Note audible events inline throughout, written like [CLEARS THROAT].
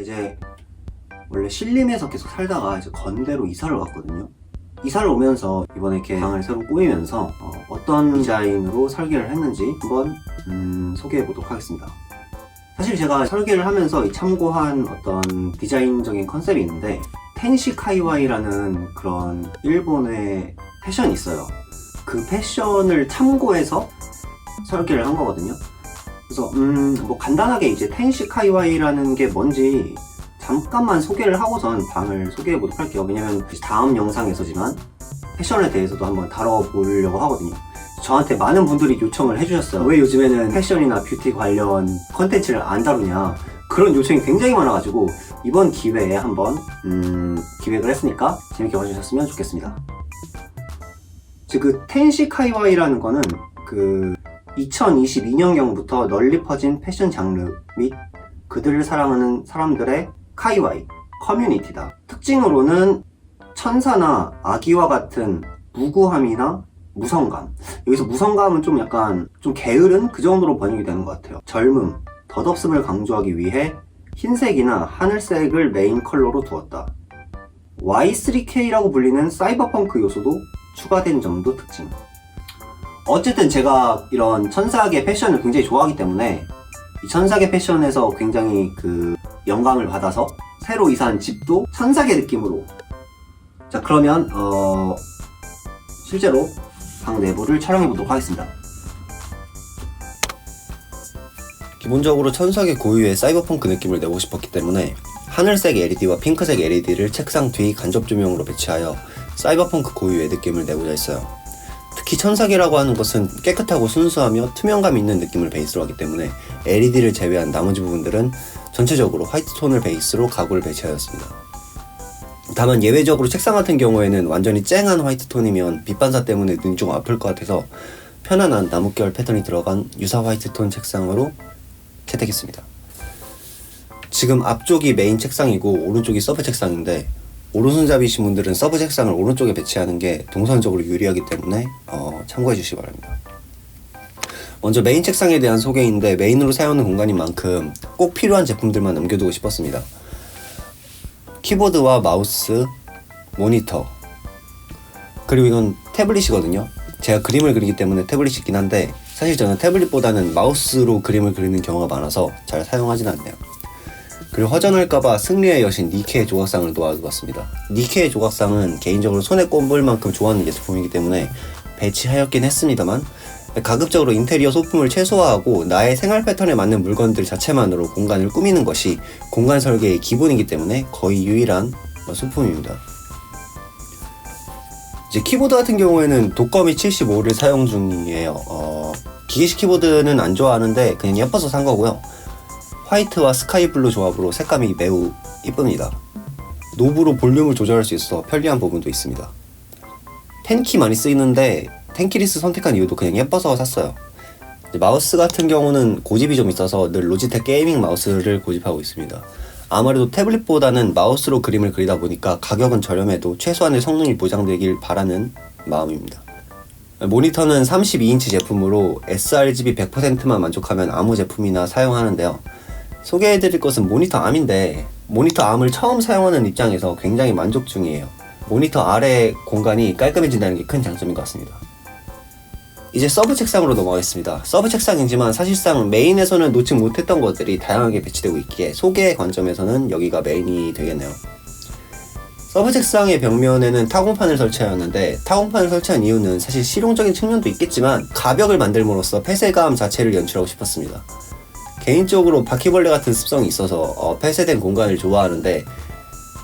이제 원래 신림에서 계속 살다가 이제 건대로 이사를 왔거든요. 이사를 오면서 이번에 이렇게 방을 새로 꾸미면서 어, 떤 디자인으로 설계를 했는지 한번 음, 소개해 보도록 하겠습니다. 사실 제가 설계를 하면서 이 참고한 어떤 디자인적인 컨셉이 있는데 텐시 카이와이라는 그런 일본의 패션이 있어요. 그 패션을 참고해서 설계를 한 거거든요. 그래서 음, 뭐 간단하게 이제 텐시 카이와이라는 게 뭔지 잠깐만 소개를 하고선 방을 소개해 보도록 할게요. 왜냐면 다음 영상에서지만 패션에 대해서도 한번 다뤄보려고 하거든요. 저한테 많은 분들이 요청을 해주셨어요. 왜 요즘에는 패션이나 뷰티 관련 컨텐츠를 안 다루냐. 그런 요청이 굉장히 많아가지고 이번 기회에 한번 음, 기획을 했으니까 재밌게 봐주셨으면 좋겠습니다. 즉 그 텐시 카이와이라는 거는 그 2022년경부터 널리 퍼진 패션 장르 및 그들을 사랑하는 사람들의 카이와이 커뮤니티다. 특징으로는 천사나 아기와 같은 무구함이나 무성감. 여기서 무성감은 좀 약간 좀 게으른 그 정도로 번역이 되는 것 같아요. 젊음, 덧없음을 강조하기 위해 흰색이나 하늘색을 메인 컬러로 두었다. Y3K라고 불리는 사이버펑크 요소도 추가된 점도 특징. 어쨌든 제가 이런 천사계 패션을 굉장히 좋아하기 때문에 이 천사계 패션에서 굉장히 그 영감을 받아서 새로 이사한 집도 천사계 느낌으로 자 그러면 어 실제로 방 내부를 촬영해 보도록 하겠습니다. 기본적으로 천사계 고유의 사이버펑크 느낌을 내고 싶었기 때문에 하늘색 LED와 핑크색 LED를 책상 뒤 간접 조명으로 배치하여 사이버펑크 고유의 느낌을 내고자 했어요. 특히 천사계라고 하는 것은 깨끗하고 순수하며 투명감 있는 느낌을 베이스로 하기 때문에 LED를 제외한 나머지 부분들은 전체적으로 화이트 톤을 베이스로 가구를 배치하였습니다. 다만 예외적으로 책상 같은 경우에는 완전히 쨍한 화이트 톤이면 빛 반사 때문에 눈이 좀 아플 것 같아서 편안한 나뭇결 패턴이 들어간 유사 화이트 톤 책상으로 채택했습니다. 지금 앞쪽이 메인 책상이고 오른쪽이 서브 책상인데 오른손잡이신 분들은 서브 책상을 오른쪽에 배치하는 게 동선적으로 유리하기 때문에 어, 참고해 주시기 바랍니다. 먼저 메인 책상에 대한 소개인데 메인으로 사용하는 공간인 만큼 꼭 필요한 제품들만 남겨두고 싶었습니다. 키보드와 마우스, 모니터, 그리고 이건 태블릿이거든요. 제가 그림을 그리기 때문에 태블릿이 있긴 한데 사실 저는 태블릿보다는 마우스로 그림을 그리는 경우가 많아서 잘 사용하진 않네요. 그리고 허전할까봐 승리의 여신 니케의 조각상을 놓아두었습니다. 니케의 조각상은 개인적으로 손에 꼽을 만큼 좋아하는 예술품이기 때문에 배치하였긴 했습니다만 가급적으로 인테리어 소품을 최소화하고 나의 생활 패턴에 맞는 물건들 자체만으로 공간을 꾸미는 것이 공간 설계의 기본이기 때문에 거의 유일한 소품입니다. 이제 키보드 같은 경우에는 독거미 75를 사용 중이에요. 어, 기계식 키보드는 안 좋아하는데 그냥 예뻐서 산 거고요. 화이트와 스카이 블루 조합으로 색감이 매우 이쁩니다. 노브로 볼륨을 조절할 수 있어 편리한 부분도 있습니다. 텐키 많이 쓰이는데 텐키리스 선택한 이유도 그냥 예뻐서 샀어요. 마우스 같은 경우는 고집이 좀 있어서 늘 로지텍 게이밍 마우스를 고집하고 있습니다. 아무래도 태블릿보다는 마우스로 그림을 그리다 보니까 가격은 저렴해도 최소한의 성능이 보장되길 바라는 마음입니다. 모니터는 32인치 제품으로 sRGB 100%만 만족하면 아무 제품이나 사용하는데요. 소개해드릴 것은 모니터 암인데 모니터 암을 처음 사용하는 입장에서 굉장히 만족 중이에요. 모니터 아래 공간이 깔끔해진다는 게 큰 장점인 것 같습니다. 이제 서브 책상으로 넘어가겠습니다. 서브 책상이지만 사실상 메인에서는 놓지 못했던 것들이 다양하게 배치되고 있기에 소개 관점에서는 여기가 메인이 되겠네요. 서브 책상의 벽면에는 타공판을 설치하였는데 타공판을 설치한 이유는 사실 실용적인 측면도 있겠지만 가벽을 만들므로써 폐쇄감 자체를 연출하고 싶었습니다. 개인적으로 바퀴벌레 같은 습성이 있어서 어, 폐쇄된 공간을 좋아하는데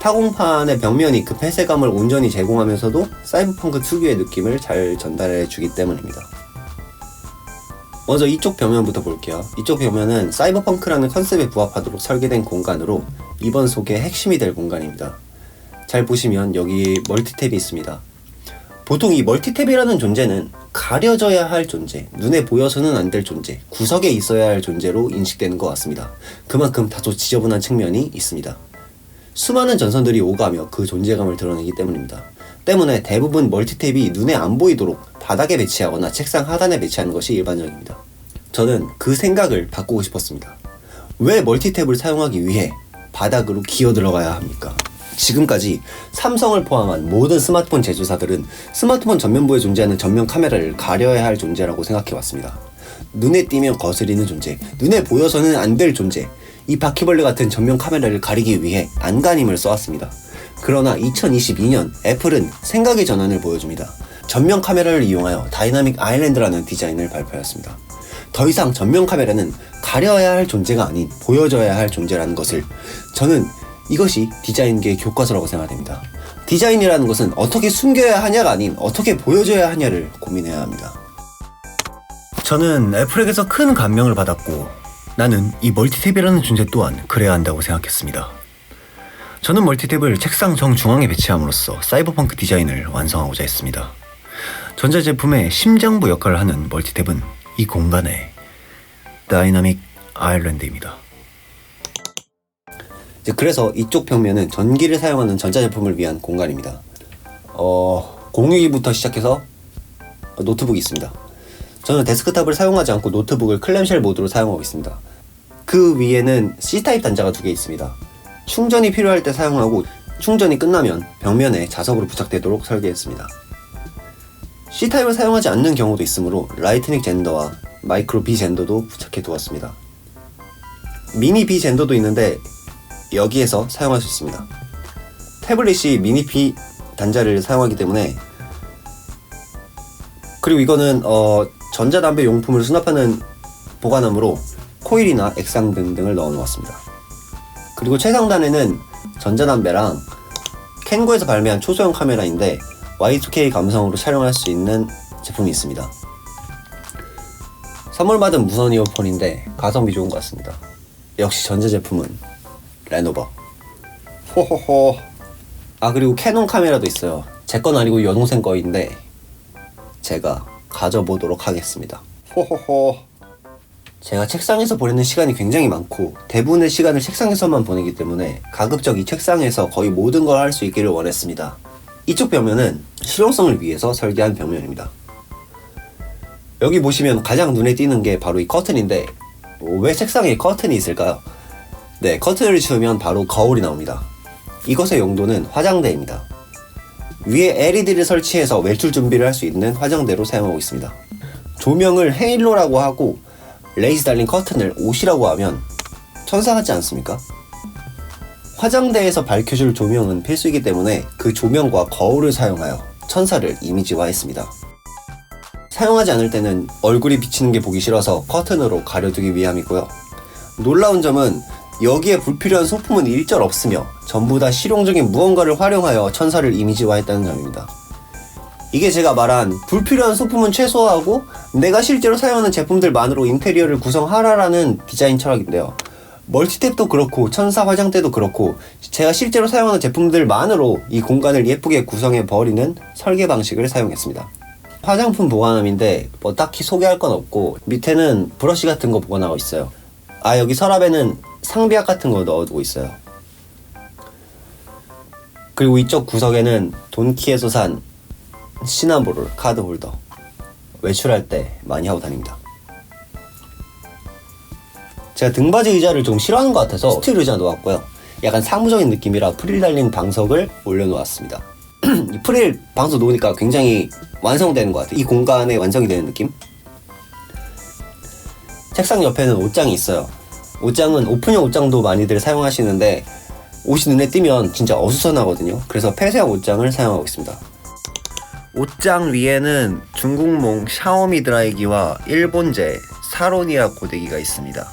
타공판의 벽면이 그 폐쇄감을 온전히 제공하면서도 사이버펑크 특유의 느낌을 잘 전달해 주기 때문입니다. 먼저 이쪽 벽면부터 볼게요. 이쪽 벽면은 사이버펑크라는 컨셉에 부합하도록 설계된 공간으로 이번 소개의 핵심이 될 공간입니다. 잘 보시면 여기 멀티탭이 있습니다. 보통 이 멀티탭이라는 존재는 가려져야 할 존재, 눈에 보여서는 안 될 존재, 구석에 있어야 할 존재로 인식되는 것 같습니다. 그만큼 다소 지저분한 측면이 있습니다. 수많은 전선들이 오가며 그 존재감을 드러내기 때문입니다. 때문에 대부분 멀티탭이 눈에 안 보이도록 바닥에 배치하거나 책상 하단에 배치하는 것이 일반적입니다. 저는 그 생각을 바꾸고 싶었습니다. 왜 멀티탭을 사용하기 위해 바닥으로 기어 들어가야 합니까? 지금까지 삼성을 포함한 모든 스마트폰 제조사들은 스마트폰 전면부에 존재하는 전면 카메라를 가려야 할 존재라고 생각해 왔습니다. 눈에 띄면 거스리는 존재, 눈에 보여서는 안 될 존재, 이 바퀴벌레 같은 전면 카메라를 가리기 위해 안간힘을 써왔습니다. 그러나 2022년 애플은 생각의 전환을 보여줍니다. 전면 카메라를 이용하여 다이나믹 아일랜드라는 디자인을 발표했습니다. 더 이상 전면 카메라는 가려야 할 존재가 아닌 보여져야 할 존재라는 것을 저는 이것이 디자인계의 교과서라고 생각됩니다. 디자인이라는 것은 어떻게 숨겨야 하냐가 아닌 어떻게 보여줘야 하냐를 고민해야 합니다. 저는 애플에게서 큰 감명을 받았고 나는 이 멀티탭이라는 존재 또한 그래야 한다고 생각했습니다. 저는 멀티탭을 책상 정중앙에 배치함으로써 사이버펑크 디자인을 완성하고자 했습니다. 전자제품의 심장부 역할을 하는 멀티탭은 이 공간의 다이나믹 아일랜드입니다. 이제 그래서 이쪽 벽면은 전기를 사용하는 전자제품을 위한 공간입니다. 어, 공유기부터 시작해서 노트북이 있습니다. 저는 데스크탑을 사용하지 않고 노트북을 클램쉘 모드로 사용하고 있습니다. 그 위에는 C타입 단자가 두 개 있습니다. 충전이 필요할 때 사용하고 충전이 끝나면 벽면에 자석으로 부착되도록 설계했습니다. C타입을 사용하지 않는 경우도 있으므로 라이트닝 젠더와 마이크로 B 젠더도 부착해 두었습니다. 미니 B 젠더도 있는데 여기에서 사용할 수 있습니다. 태블릿이 미니 B 단자를 사용하기 때문에 그리고 이거는 어, 전자담배 용품을 수납하는 보관함으로 코일이나 액상 등등을 넣어 놓았습니다. 그리고 최상단에는 전자담배랑 캔고에서 발매한 초소형 카메라인데 Y2K 감성으로 촬영할 수 있는 제품이 있습니다. 선물 받은 무선 이어폰인데 가성비 좋은 것 같습니다. 역시 전자 제품은 레노버. 호호호. 아 그리고 캐논 카메라도 있어요. 제 건 아니고 여동생 거인데 제가 가져보도록 하겠습니다. 호호호. 제가 책상에서 보내는 시간이 굉장히 많고 대부분의 시간을 책상에서만 보내기 때문에 가급적 이 책상에서 거의 모든 걸 할 수 있기를 원했습니다. 이쪽 벽면은 실용성을 위해서 설계한 벽면입니다. 여기 보시면 가장 눈에 띄는 게 바로 이 커튼인데 어, 왜 책상에 커튼이 있을까요? 네, 커튼을 치우면 바로 거울이 나옵니다. 이것의 용도는 화장대입니다. 위에 LED를 설치해서 외출 준비를 할 수 있는 화장대로 사용하고 있습니다. 조명을 헤일로라고 하고 레이스 달린 커튼을 옷이라고 하면 천사 같지 않습니까? 화장대에서 밝혀줄 조명은 필수이기 때문에 그 조명과 거울을 사용하여 천사를 이미지화했습니다. 사용하지 않을 때는 얼굴이 비치는 게 보기 싫어서 커튼으로 가려두기 위함이고요. 놀라운 점은 여기에 불필요한 소품은 일절 없으며 전부 다 실용적인 무언가를 활용하여 천사를 이미지화했다는 점입니다. 이게 제가 말한 불필요한 소품은 최소화하고 내가 실제로 사용하는 제품들만으로 인테리어를 구성하라라는 디자인 철학인데요. 멀티탭도 그렇고 천사 화장대도 그렇고 제가 실제로 사용하는 제품들만으로 이 공간을 예쁘게 구성해 버리는 설계 방식을 사용했습니다. 화장품 보관함인데 뭐 딱히 소개할 건 없고 밑에는 브러쉬 같은 거 보관하고 있어요. 아 여기 서랍에는 상비약 같은 거 넣어두고 있어요. 그리고 이쪽 구석에는 돈키에서 산 시나모롤 카드 홀더 외출할 때 많이 하고 다닙니다. 제가 등받이 의자를 좀 싫어하는 것 같아서 스틸 의자 놓았고요. 약간 사무적인 느낌이라 프릴 달린 방석을 올려놓았습니다. [CLEARS THROAT] 이 프릴 방석 놓으니까 굉장히 완성되는 것 같아요. 이 공간에 완성이 되는 느낌? 책상 옆에는 옷장이 있어요. 옷장은 오픈형 옷장도 많이들 사용하시는데 옷이 눈에 띄면 진짜 어수선하거든요. 그래서 폐쇄형 옷장을 사용하고 있습니다. 옷장 위에는 중국몽 샤오미 드라이기와 일본제 사로니아 고데기가 있습니다.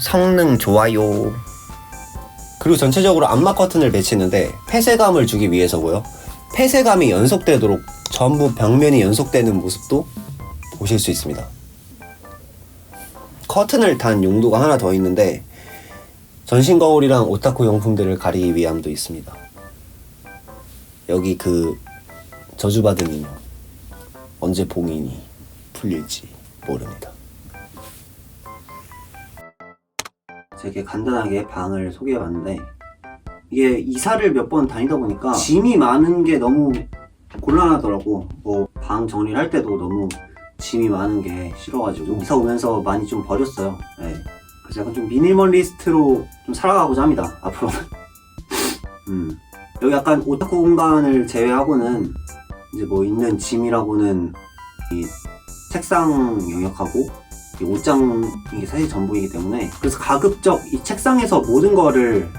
성능 좋아요. 그리고 전체적으로 암막 커튼을 배치했는데 폐쇄감을 주기 위해서고요. 폐쇄감이 연속되도록 전부 벽면이 연속되는 모습도 보실 수 있습니다. 커튼을 단 용도가 하나 더 있는데 전신 거울이랑 오타쿠 용품들을 가리기 위함도 있습니다. 여기 그 저주받은 인형 언제 봉인이 풀릴지 모릅니다. 되게 간단하게 방을 소개해봤는데 이게 이사를 몇 번 다니다 보니까 짐이 많은 게 너무 곤란하더라고 뭐 방 정리를 할 때도 너무 짐이 많은 게 싫어가지고 이사 오면서 많이 좀 버렸어요 네. 그래서 약간 좀 미니멀리스트로 좀 살아가고자 합니다. 앞으로는. [LAUGHS] 음. 여기 약간 오타쿠 공간을 제외하고는 이제 뭐 있는 짐이라고는 이 책상 영역하고 이 옷장이 사실 전부이기 때문에 그래서 가급적 이 책상에서 모든 거를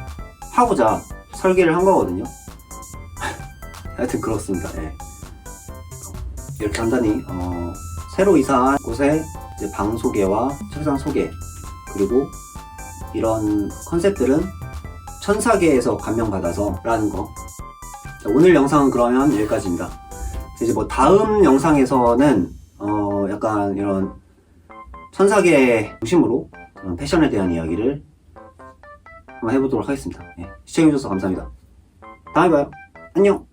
하고자 설계를 한 거거든요. [LAUGHS] 하여튼 그렇습니다. 예. 이렇게 간단히 어, 새로 이사한 이제 방 소개와 책상 소개 그리고 이런 컨셉들은 천사계에서 감명받아서 라는 거. 자, 오늘 영상은 그러면 여기까지입니다. 이제 뭐 다음 영상에서는 어 약간 이런 천사계 중심으로 그런 패션에 대한 이야기를 한번 해보도록 하겠습니다. 예, 시청해주셔서 감사합니다. 다음에 봐요. 안녕